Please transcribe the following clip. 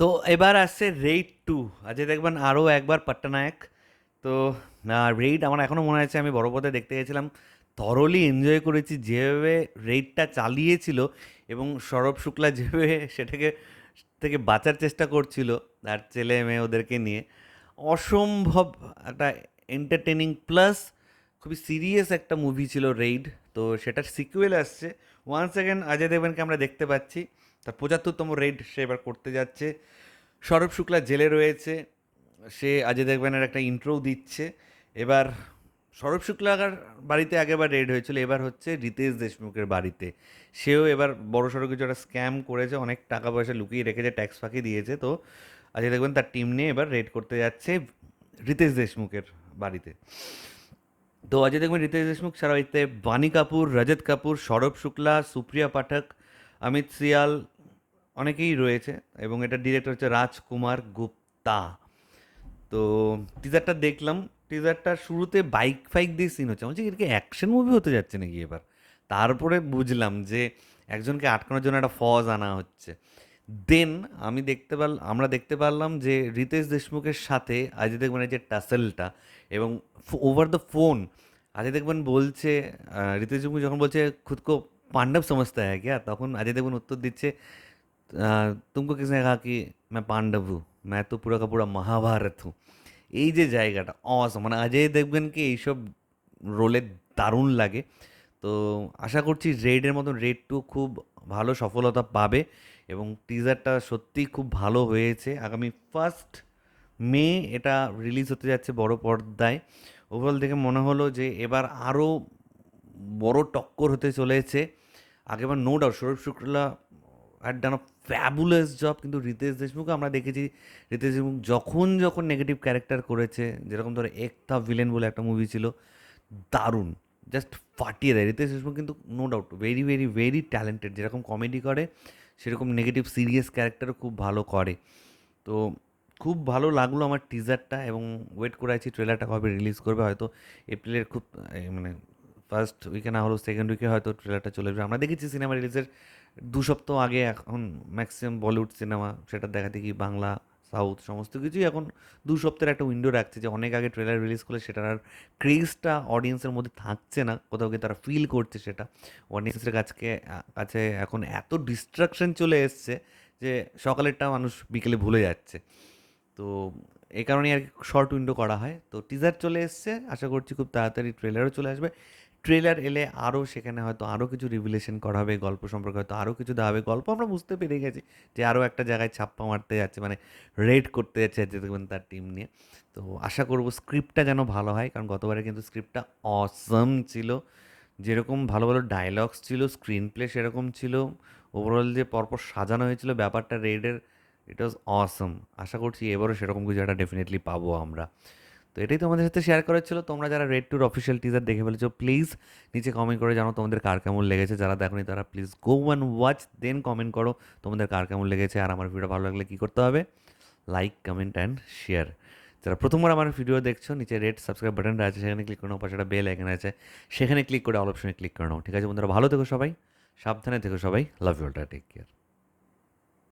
তো এবার আসছে রেইড টু আজকে দেখবেন আরও একবার পট্টনায়ক। তো রেইড আমার এখনও মনে আছে, আমি বড় পথে দেখতে গেছিলাম। থরলি এনজয় করেছি, যেভাবে রেইডটা চালিয়েছিল এবং সৌরভ শুক্লা যেভাবে সেটাকে, থেকে বাঁচার চেষ্টা করছিল তার ছেলে মেয়ে ওদেরকে নিয়ে। অসম্ভব একটা এন্টারটেনিং প্লাস খুবই সিরিয়াস একটা মুভি ছিল রেইড তো সেটার সিকুয়েল আসছে। ওয়ান সেকেন্ড অজয় দেবনকে আমরা দেখতে পাচ্ছি। তার পঁচাত্তরতম রেড সে এবার করতে যাচ্ছে। সৌরভ শুক্লা জেলে রয়েছে। সে অজয় দেবগনের একটা ইন্ট্রো দিচ্ছে। এবার সৌরভ শুক্লার বাড়িতে আগেবার রেড হয়েছিল। এবার হচ্ছে রিতেশ দেশমুখের বাড়িতে। সেও এবার বড় সড়ো কিছু একটা স্ক্যাম করেছে। অনেক টাকা পয়সা লুকিয়ে রেখেছে ট্যাক্স ফাঁকি দিয়েছে। তো আজকে দেখবেন তার টিম নিয়ে এবার রেড করতে যাচ্ছে রিতেশ দেশমুখের বাড়িতে। তো আজকে দেখবেন রিতেশ দেশমুখ ছাড়াও এতে বাণী কাপুর, রজত কাপুর, সৌরভ শুক্লা, সুপ্রিয়া পাঠক, অমিত সিয়াল অনেকেই রয়েছে এবং এটা ডিরেক্টর হচ্ছে রাজকুমার গুপ্তা। তো টিজারটা দেখলাম টিজারটার শুরুতে বাইক ফাইক দিয়ে সিন হচ্ছে। বলছি এটাকে অ্যাকশন মুভি হতে যাচ্ছে নাকি এবার? তারপরে বুঝলাম যে একজনকে আটকানোর জন্য একটা ফজ আনা হচ্ছে। দেন আমি দেখতে পারলাম আমরা দেখতে পারলাম যে রিতেশ দেশমুখের সাথে আজ দেখবেন এই যে টাসেলটা এবং ওভার দ্য ফোন আজ দেখবেন বলছে আহ, রিতেশ দেশমুখ যখন বলছে খুদকো পাণ্ডব সমস্ত হ্যাঁ क्या তখন अजय देवगन उत्तर দিচ্ছে আহ, तुमको किसने कहा कि मैं पांडव हूँ मैं तो पूरा का पूरा महाभारत हूँ এই যে জায়গাটা অসম মানে অজয় দেবগনকে এইসব রোলে দারুণ লাগে তো আশা করছি রেডের মতন রেড টু খুব ভালো সফলতা পাবে এবং টিজারটা সত্যিই খুব ভালো হয়েছে আগামী ফার্স্ট মে এটা রিলিজ হতে যাচ্ছে বড় পর্দায় ওভারঅল দেখে মনে হলো যে এবার আরও বড় টক্কর হতে চলেছে। আগেবার no doubt Saurabh Shukla had done a fabulous job কিন্তু রিতেশ দেশমুখও আমরা দেখেছি, রিতেশ দেশমুখ যখন যখন নেগেটিভ ক্যারেক্টার করেছে, যেরকম ধরো একতা ভিলেন বলে একটা মুভি ছিল, দারুণ জাস্ট ফাটিয়ে দেয়। রিতেশ দেশমুখ কিন্তু no doubt very very very talented যেরকম কমেডি করে, সেরকম নেগেটিভ সিরিয়াস ক্যারেক্টারও খুব ভালো করে। তো খুব ভালো লাগল আমার টিজারটা এবং ওয়েট করে আছি ট্রেলারটা কবে রিলিজ করবে। হয়তো এপ্রিলের খুব মানে ফার্স্ট উইকে না হলেও সেকেন্ড উইকে হয়তো ট্রেলারটা চলে যাবে আমরা দেখেছি সিনেমা রিলিজের দু সপ্তাহ আগে এখন ম্যাক্সিমাম বলিউড সিনেমা সেটা দেখা দেখি বাংলা সাউথ সমস্ত কিছুই এখন দু সপ্তাহের একটা উইন্ডো রাখছে যে অনেক আগে ট্রেলার রিলিজ করলে সেটার আর ক্রেজটা অডিয়েন্সের মধ্যে থাকছে না, কোথাও গিয়ে তারা ফিল করছে সেটা। অডিয়েন্সের কাছকে কাছে এখন এত ডিস্ট্রাকশন চলে এসছে যে সকালেরটা মানুষ বিকেলে ভুলে যাচ্ছে। তো এই কারণেই আর শর্ট উইন্ডো করা হয়। তো টিজার চলে এসছে, আশা করছি খুব তাড়াতাড়ি ট্রেলারও চলে আসবে। ট্রেলার এলে আরও সেখানে হয়তো আরও কিছু রিভিলেশন করা হবে, গল্প সম্পর্কে হয়তো আরও কিছু দেওয়া হবে। গল্প আমরা বুঝতে পেরে গেছি যে আরও একটা জায়গায় ছাপ্পা মারতে যাচ্ছে মানে রেড করতে যাচ্ছে দেখবেন তার টিম নিয়ে। তো আশা করব স্ক্রিপ্টটা যেন ভালো হয়, কারণ গতবারে কিন্তু স্ক্রিপ্টটা অসম ছিল। যেরকম ভালো ভালো ডায়লগস ছিল স্ক্রিন প্লে সেরকম ছিল। ওভারঅল যে পরপর সাজানো হয়েছিল, ব্যাপারটা রেডের ইট ওয়াজ অসম আশা করছি এবারও সেরকম কিছু একটা ডেফিনেটলি পাবো আমরা। তো এটাই তোমাদের সাথে শেয়ার করার ছিল। তোমরা যারা রেড টুর অফিসিয়াল টিজার দেখে ফেলেছো প্লিজ নিচে কমেন্ট করে জানো তোমাদের কার কেমন লেগেছে। যারা দেখোনি তারা please go and watch then comment করো তোমাদের কার কেমন লেগেছে আর আমার ভিডিও ভালো লাগলে কী করতে হবে? লাইক কমেন্ট অ্যান্ড শেয়ার যারা প্রথমবার আমার ভিডিও দেখছ, নিচে রেড সাবস্ক্রাইব বাটনটা আছে, সেখানে ক্লিক করে, পাশে একটা বেল এখানে আছে। সেখানে ক্লিক করে অল অপশনে ক্লিক করে ঠিক আছে বন্ধুরা, ভালো থেকো সবাই, সাবধানে থেকো সবাই। Love you take care